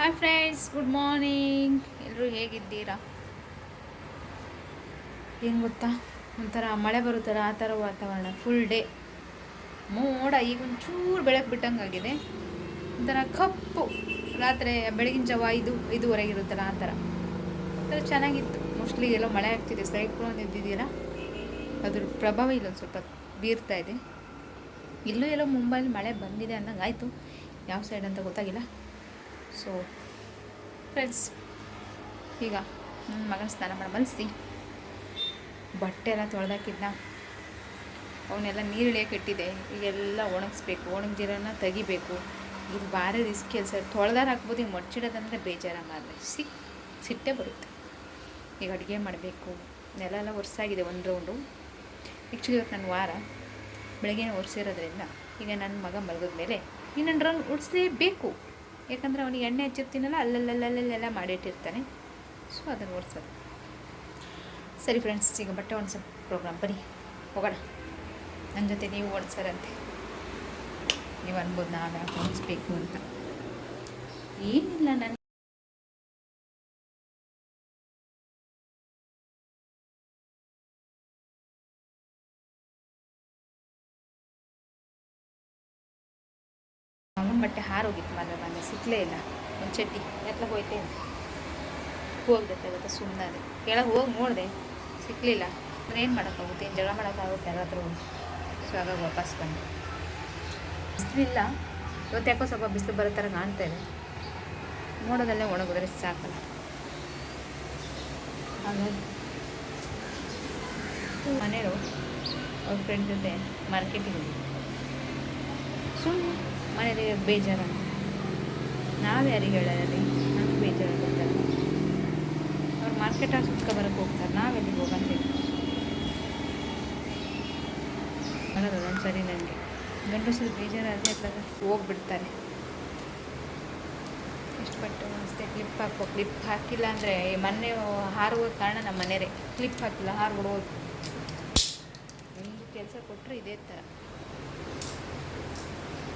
Hi friends good morning ಎಲ್ಲರೂ ಹೇಗಿದ್ದೀರಾ? ಏನು ಗೊತ್ತಾ? ಒಂಥರ ಮಳೆ ಬರುತ್ತಲ್ಲ, ಆ ಥರ ವಾತಾವರಣ ಫುಲ್ ಡೇ ಮೋಡ ಈಗ ಒಂಚೂರು ಬೆಳಕು ಬಿಟ್ಟಂಗೆ ಆಗಿದೆ ಒಂಥರ ಕಪ್ಪು. ರಾತ್ರಿ ಬೆಳಗಿನ ಜಾವ ಐದು, ಐದುವರೆಗೆ ಇರುತ್ತಲ್ಲ, ಆ ಥರ. ಒಂಥರ ಚೆನ್ನಾಗಿತ್ತು. ಮೋಸ್ಟ್ಲಿ ಎಲ್ಲೋ ಮಳೆ ಆಗ್ತಿದೆ. ಸೈಕ್ಲೋನ್ ಇದ್ದಿದ್ದೀರಾ ಅದ್ರ ಪ್ರಭಾವ ಇಲ್ಲೊಂದು ಸ್ವಲ್ಪ ಬೀರ್ತಾ ಇದೆ. ಇಲ್ಲೂ ಎಲ್ಲೋ ಮುಂಬೈಲಿ ಮಳೆ ಬಂದಿದೆ ಅನ್ನಂಗೆ ಯಾವ ಸೈಡ್ ಅಂತ ಗೊತ್ತಾಗಿಲ್ಲ. ಸೊ ಫ್ರೆಂಡ್ಸ್ ಈಗ ನನ್ನ ಮಗನ ಸ್ನಾನ ಮಾಡಿ ಮಲಸಿ ಬಟ್ಟೆ ಎಲ್ಲ ತೊಳೆದಾಕಿದ್ನ. ಅವನ್ನೆಲ್ಲ ನೀರು ಇಳಿಯೋಕೆ ಇಟ್ಟಿದೆ ಈಗೆಲ್ಲ ಒಣಗಿಸ್ಬೇಕು ಒಣಗಿದಿರೋನ ತೆಗಿಬೇಕು. ಇದು ಭಾರಿ ರಿಸ್ಕ್ ಕೆಲಸ. ತೊಳೆದಾರ ಹಾಕ್ಬೋದು ಈಗ ಮಡ್ಚಿಡೋದಂದರೆ ಬೇಜಾರಾಗಲ್ಲ ಸಿ, ಸಿಟ್ಟೆ ಬರುತ್ತೆ. ಈಗ ಅಡುಗೆ ಮಾಡಬೇಕು. ನೆಲ ಎಲ್ಲ ಒರೆಸಾಗಿದೆ, ಒಂದು ರೌಂಡು ಆ್ಯಕ್ಚುಲಿ ಇವತ್ತು ನನ್ನ ವಾರ. ಬೆಳಗ್ಗೆ ಒರೆಸಿರೋದ್ರಿಂದ ಈಗ ನನ್ನ ಮಗ ಮಲಗಿದ ಮೇಲೆ ಇನ್ನೊಂದು ರೌಂಡ್ ಒಡಿಸ್ಲೇಬೇಕು ಯಾಕಂದರೆ ಅವನಿಗೆ ಎಣ್ಣೆ ಹಚ್ಚಿರ್ತೀನಲ್ಲ, ಅಲ್ಲಲ್ಲಲ್ಲಲ್ಲೆಲ್ಲ ಮಾಡಿಟ್ಟಿರ್ತಾನೆ. ಸೊ ಅದನ್ನು ಓಡಿಸೋದು. ಸರಿ ಫ್ರೆಂಡ್ಸ್ ಈಗ ಬಟ್ಟೆ ಒಣಸೋ ಪ್ರೋಗ್ರಾಮ್ ಬನ್ನಿ. ಹೋಗೋಣ. ನನ್ನ ಜೊತೆ ನೀವು ಓಡಿಸೋರಂತೆ. ನೀವು ಅನ್ಬೋದು ಯಾಕೆ ಓಡಿಸ್ಬೇಕು ಅಂತ. ಏನಿಲ್ಲ ನನ್ನ ಬಟ್ಟೆ ಹಾರೋಗಿತ್ತು ಮನೆ ಮನೆ ಸಿಕ್ಕಲೇ ಇಲ್ಲ. ಒಂದು ಚಡ್ಡಿ ಎತ್ತಲ ಹೋಯ್ತೆ ಹೋಗ್ಬೇಕಾಗುತ್ತೆ ಸುಮ್ಮನೆ ಕೆಳಗೆ ಹೋಗಿ ನೋಡಿದೆ ಸಿಕ್ಕಲಿಲ್ಲ ಏನು ಮಾಡೋಕ್ಕಾಗುತ್ತೆ? ಏನು ಜಗಳ ಮಾಡೋಕ್ಕಾಗುತ್ತೆ ಯಾರಾದರೂ? ಸೊ ಹಾಗಾಗಿ ವಾಪಸ್ ಬಂದೆ. ಬಿಸಿಲಿಲ್ಲ ಇವತ್ತು ಯಾಕೋ ಸ್ವಲ್ಪ ಬಿಸಿಲು ಬರೋ ಥರ ಕಾಣ್ತಾ ಇದೆ. ನೋಡೋದಲ್ಲೇ ಒಣಗಿದ್ರೆ ಸಾಕಲ್ಲ. ಹಾಗಾಗಿ ಮನೆಯವರು ಅವ್ರ ಫ್ರೆಂಡ್ ಜೊತೆ ಮಾರ್ಕೆಟಿಗೆ ಹೋಗಿದ್ದೆ ಸುಮ್ಮನೆ ಮನೇಲಿ ಬೇಜಾರ ನಾವು ಯಾರಿಗೆ ಹೇಳೋದ್ರಿ ನಮ್ಗೆ ಬೇಜಾರು ಗೊತ್ತಲ್ಲ ಅವ್ರು ಮಾರ್ಕೆಟಾಗಿ ಸುತ್ಕೊ ಬರೋಕ್ಕೆ ಹೋಗ್ತಾರೆ. ನಾವೆಲ್ಲಿಗೆ ಹೋಗಂತೀವಿ ಬರೋದು ಅದೊಂದು ಸರಿ ನನಗೆ ಗಂಡಸರು ಬೇಜಾರಾದರೆ ಅತ್ಲಾಗ ಹೋಗ್ಬಿಡ್ತಾರೆ. ಎಷ್ಟು ಬಟ್ಟೆ ಅಷ್ಟೇ ಕ್ಲಿಪ್ ಹಾಕೋ ಕ್ಲಿಪ್ ಹಾಕಿಲ್ಲ ಅಂದರೆ ಮೊನ್ನೆ ಹಾರುವ ಕಾರಣ ನಮ್ಮ ಮನೆಯೇ ಕ್ಲಿಪ್ ಹಾಕಿಲ್ಲ ಹಾರು ಬಿಡೋದು ಒಂದು ಕೆಲಸ ಕೊಟ್ಟರೆ ಇದೇ ಥರ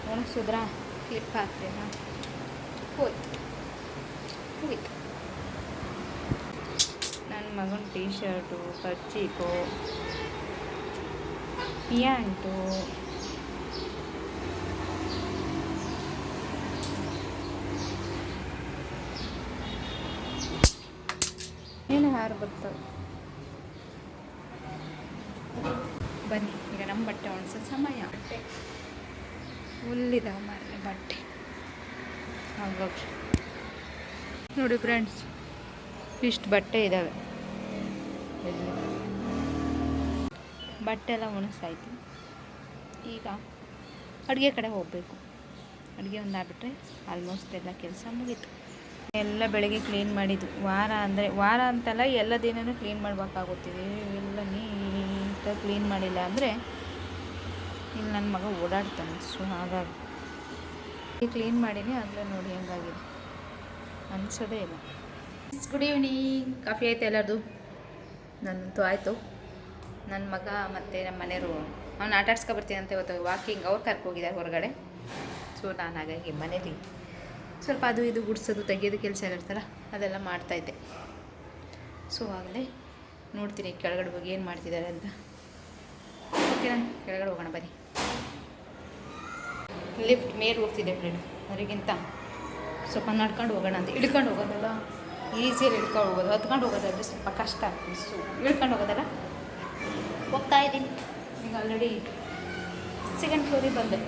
ಒಣಗಿಸಿದ್ರಾ ಕ್ಲಿಪ್ ಹಾಕ್ತೀನಿ ಹೋಯ್ತು ಹೋಯ್ತು ನನ್ನ ಮಗನ ಟೀ ಶರ್ಟು ಕರ್ಚೀಫು ಪ್ಯಾಂಟು ಏನು ಹಾರು ಬರ್ತವೆ ಬನ್ನಿ ಈಗ ನಮ್ಮ ಬಟ್ಟೆ ಒಣಸೋ ಸಮಯ ಬಟ್ಟೆ ಹುಲ್ಲಿದಾವೆ ಮಾರ್ರೆ ಬಟ್ಟೆ. ಹಾಗಾಗಿ. ನೋಡಿ ಫ್ರೆಂಡ್ಸ್ ಇಷ್ಟು ಬಟ್ಟೆ ಇದ್ದಾವೆ ಬಟ್ಟೆ ಎಲ್ಲ ಈಗ ಅಡುಗೆ ಕಡೆ ಹೋಗಬೇಕು. ಅಡುಗೆ ಒಂದು ಆಗ್ಬಿಟ್ರೆ ಆಲ್ಮೋಸ್ಟ್ ಎಲ್ಲ ಕೆಲಸ ಮುಗೀತು. ಎಲ್ಲ ಬೆಳಗ್ಗೆ ಕ್ಲೀನ್ ಮಾಡಿದ್ದು. ವಾರ ಅಂದರೆ, ವಾರ ಅಂತಲ್ಲ ಎಲ್ಲ ದಿನವೂ ಕ್ಲೀನ್ ಮಾಡಬೇಕಾಗುತ್ತಿದೆ ಎಲ್ಲ ನೀಟಾಗಿ ಕ್ಲೀನ್ ಮಾಡಿಲ್ಲ ಅಂದರೆ ಇಲ್ಲಿ ನನ್ನ ಮಗ ಓಡಾಡ್ತಾನೆ, ಸೊ ಹಾಗಾಗಿ. ಕ್ಲೀನ್ ಮಾಡೀನಿ, ಆಗಲೇ ನೋಡಿ ಹಂಗಾಗಿದೆ. ಅನಿಸೋದೇ ಇಲ್ಲ. ಗುಡ್ ಈವ್ನಿಂಗ್ ಕಾಫಿ ಆಯ್ತು ಎಲ್ಲರದು? ನನ್ನಂತೂ ಆಯಿತು. ನನ್ನ ಮಗ ಮತ್ತು ನಮ್ಮ ಮನೆಯವರು, ಅವ್ನು ಆಟ ಅಂತ ಇವತ್ತು ವಾಕಿಂಗ್ ಅವ್ರು ಕರ್ಕೋಗಿದ್ದಾರೆ ಹೊರಗಡೆ. ಸೊ ನಾನು ಹಾಗಾಗಿ ಮನೇಲಿ. ಸ್ವಲ್ಪ ಅದು ಇದು ಗುಡಿಸೋದು, ತೆಗಿಯೋದು ಕೆಲಸ ಇರ್ತಾರೆ ಅದೆಲ್ಲ ಮಾಡ್ತಾಯಿದ್ದೆ ಸೊ ಆಗಲೇ ನೋಡ್ತೀನಿ ಕೆಳಗಡೆ ಹೋಗಿ ಏನು ಮಾಡ್ತಿದ್ದಾರೆ ಅಂತ. ಓಕೆ ನಾನು ಕೆಳಗಡೆ ಹೋಗೋಣ, ಬನ್ನಿ. ಲಿಫ್ಟ್ ಮೇಲೆ ಹೋಗ್ತಿದ್ದೆ ಫ್ರೆಂಡ್ ಅದಕ್ಕಿಂತ ಸ್ವಲ್ಪ ನಡ್ಕೊಂಡು ಹೋಗೋಣ ಅಂತ. ಇಳ್ಕೊಂಡು ಹೋಗೋದಲ್ಲ? ಈಸಿಯಲ್ಲಿ ಇಳ್ಕೊಂಡು ಹೋಗೋದು. ಹತ್ಕೊಂಡು ಹೋಗೋದಾದ್ರೆ ಸ್ವಲ್ಪ ಕಷ್ಟ ಆಗ್ತದೆ. ಸೊ ಇಳ್ಕೊಂಡು ಹೋಗೋದಲ್ಲ? ಹೋಗ್ತಾ ಇದ್ದೀನಿ. ಈಗ ಆಲ್ರೆಡಿ ಸೆಕೆಂಡ್ ಫ್ಲೋರಿಗೆ ಬಂದೆ.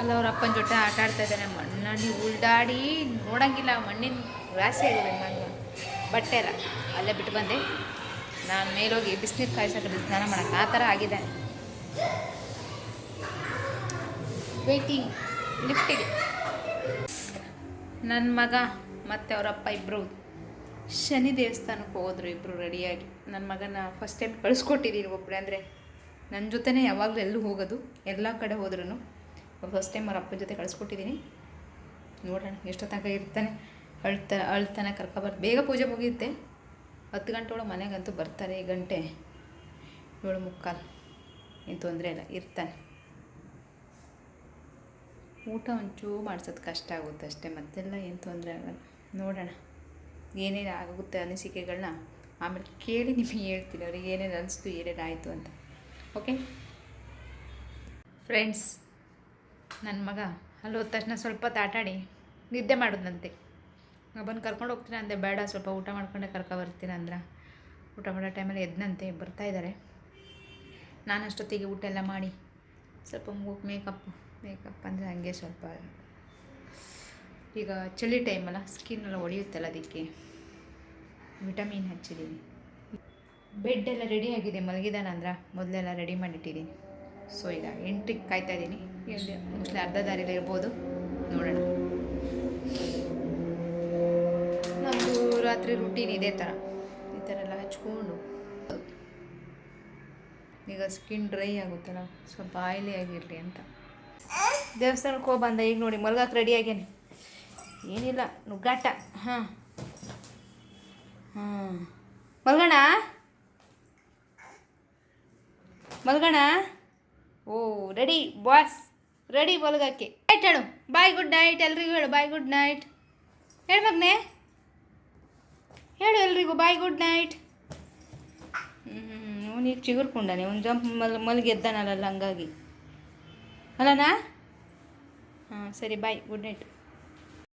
ಅಲ್ಲ, ಅವ್ರ ಅಪ್ಪನ ಜೊತೆ ಆಟ ಆಡ್ತಾ ಇದ್ದಾನೆ. ಮಣ್ಣಲ್ಲಿ ಉಳ್ದಾಡಿ ನೋಡಂಗಿಲ್ಲ. ಮಣ್ಣಿನ ರಾಸಿ ಆಗಿದೆ ಮಣ್ಣು. ಬಟ್ಟೆ ಅಲ್ಲೇ ಬಿಟ್ಟು ಬಂದೆ. ನಾನು ಮೇಲೋಗಿ ಬಿಸಿನೀರು ಕಾಯಿಸೋಕೆ ಸ್ನಾನ ಮಾಡೋಕ್ಕೆ ಆ ಥರ ಆಗಿದೆ. ವೇಟಿಂಗ್ ಲಿಫ್ಟಿಗೆ ನನ್ನ ಮಗ ಮತ್ತು ಅವರಪ್ಪ ಇಬ್ಬರು ಶನಿ ದೇವಸ್ಥಾನಕ್ಕೆ ಹೋದರು ಇಬ್ಬರು ರೆಡಿಯಾಗಿ ನನ್ನ ಮಗನ ಫಸ್ಟ್ ಟೈಮ್ ಕಳಿಸ್ಕೊಟ್ಟಿದ್ದೀನಿ ಒಬ್ಬರೇ ಅಂದರೆ ನನ್ನ ಜೊತೆನೇ ಯಾವಾಗಲೂ ಎಲ್ಲೂ ಹೋಗೋದು, ಎಲ್ಲ ಕಡೆ ಹೋದ್ರೂ ಫಸ್ಟ್ ಟೈಮ್ ಅವ್ರ ಅಪ್ಪನ ಜೊತೆ ಕಳಿಸ್ಕೊಟ್ಟಿದ್ದೀನಿ ನೋಡೋಣ ಎಷ್ಟು ತನಕ ಇರ್ತಾನೆ, ಅಳ್ತ, ಅಳ್ತಾನೆ ಕರ್ಕೊಬಾರ್ದು, ಬೇಗ ಪೂಜೆ ಮುಗಿಯುತ್ತೆ ಹತ್ತು ಗಂಟೆ ಒಳಗೆ ಮನೆಗಂತೂ ಬರ್ತಾರೆ ಈ ಗಂಟೆ. ಏಳು ಮುಕ್ಕಾಲು. ಏನು ತೊಂದರೆ ಇಲ್ಲ, ಇರ್ತಾನೆ. ಊಟ ಒಂಚೂರು ಮಾಡ್ಸೋದು ಕಷ್ಟ ಆಗುತ್ತೆ ಅಷ್ಟೇ, ಮತ್ತೆಲ್ಲ ಏನು ತೊಂದರೆ ಆಗಲ್ಲ. ನೋಡೋಣ, ಏನೇನು ಆಗುತ್ತೆ ಅನಿಸಿಕೆಗಳನ್ನ ಆಮೇಲೆ ಕೇಳಿ ನಿಮಗೆ ಹೇಳ್ತೀನಿ, ಅವ್ರಿಗೆ ಏನೇನು ಅನಿಸ್ತು, ಏನೇನು ಆಯಿತು ಅಂತ. ಓಕೆ ಫ್ರೆಂಡ್ಸ್ ನನ್ನ ಮಗ ಅಲ್ಲಿ ಹೋದ ತಕ್ಷಣ ಸ್ವಲ್ಪ ತಾಟಾಡಿ, ನಿದ್ದೆ ಮಾಡೋದಂತೆ ಬಂದು ಕರ್ಕೊಂಡು ಹೋಗ್ತೀನಿ ಅಂದೆ. ಬೇಡ, ಸ್ವಲ್ಪ ಊಟ ಮಾಡ್ಕೊಂಡೆ ಕರ್ಕೊ ಬರ್ತೀನಿ ಅಂದ್ರೆ. ಊಟ ಮಾಡೋ ಟೈಮಲ್ಲಿ ಎದ್ನಂತೆ, ಬರ್ತಾ ಇದ್ದಾರೆ ನಾನು ಅಷ್ಟೊತ್ತಿಗೆ ಊಟ ಎಲ್ಲ ಮಾಡಿ, ಸ್ವಲ್ಪ ಮೂಗು ಮೇಕಪ್ ಮೇಕಪ್ ಅಂದರೆ ಹಂಗೆ ಸ್ವಲ್ಪ ಈಗ ಚಳಿ ಟೈಮಲ್ಲ ಸ್ಕಿನ್ ಎಲ್ಲ ಹೊಡೆಯುತ್ತಲ್ಲ ಅದಕ್ಕೆ. ವಿಟಮಿನ್ ಹಚ್ಚಿದ್ದೀನಿ ಬೆಡ್ ಎಲ್ಲ ರೆಡಿ ಆಗಿದೆ ಮಲಗಿದಾನಂದ್ರೆ ಮೊದಲೆಲ್ಲ ರೆಡಿ ಮಾಡಿಟ್ಟಿದ್ದೀನಿ ಸೊ ಈಗ ಎಂಟ್ರಿಗೆ ಕಾಯ್ತಾ ಇದ್ದೀನಿ ಮೋಸ್ಟ್ಲಿ ಅರ್ಧ ದಾರಿಲಿ ಇರ್ಬೋದು. ನೋಡೋಣ. ರಾತ್ರಿ ರುಟೀನ್ ಇದೇ ಥರ ಈ ಥರ ಎಲ್ಲ ಹಚ್ಕೊಂಡು. ಈಗ ಸ್ಕಿನ್ ಡ್ರೈ ಆಗುತ್ತಲ್ಲ ಸ್ವಲ್ಪ ಆಯಿಲಿ ಆಗಿರಲಿ ಅಂತ. ದೇವಸ್ಥಾನಕ್ಕೆ ಹೋಗಿ ಬಂದ, ಈಗ ನೋಡಿ ಮಲ್ಗಕ್ಕೆ ರೆಡಿ ಆಗ್ಯಾನೆ ಏನಿಲ್ಲ, ನುಗ್ಗಾಟ. ಹಾಂ. ಹಾಂ. ಮಲ್ಗೋಣ? ಮಲ್ಗೋಣ? ಓ ರೆಡಿ ಬಾಸ್ ರೆಡಿ ಮಲ್ಗಕ್ಕೆ. ಆಯ್ತು ಹೇಳು. ಬಾಯ್ ಗುಡ್ ನೈಟ್ ಎಲ್ರಿಗೂ ಹೇಳು. ಬಾಯ್ ಗುಡ್ ನೈಟ್ ಹೇಳ್ ಹೇಳು ಎಲ್ರಿಗೂ ಬಾಯ್ ಗುಡ್ ನೈಟ್ ಹ್ಞೂ ಅವನೀಗ ಚಿಗುರ್ಕೊಂಡಾನೆ ಒಂದು ಜಂಪ್ ಮಲ್ ಮಲಗೆದ್ದಾನಲ್ಲ ಹಂಗಾಗಿ. ಅಲ್ಲನಾ? ಹಾಂ, ಸರಿ ಬಾಯ್ ಗುಡ್ ನೈಟ್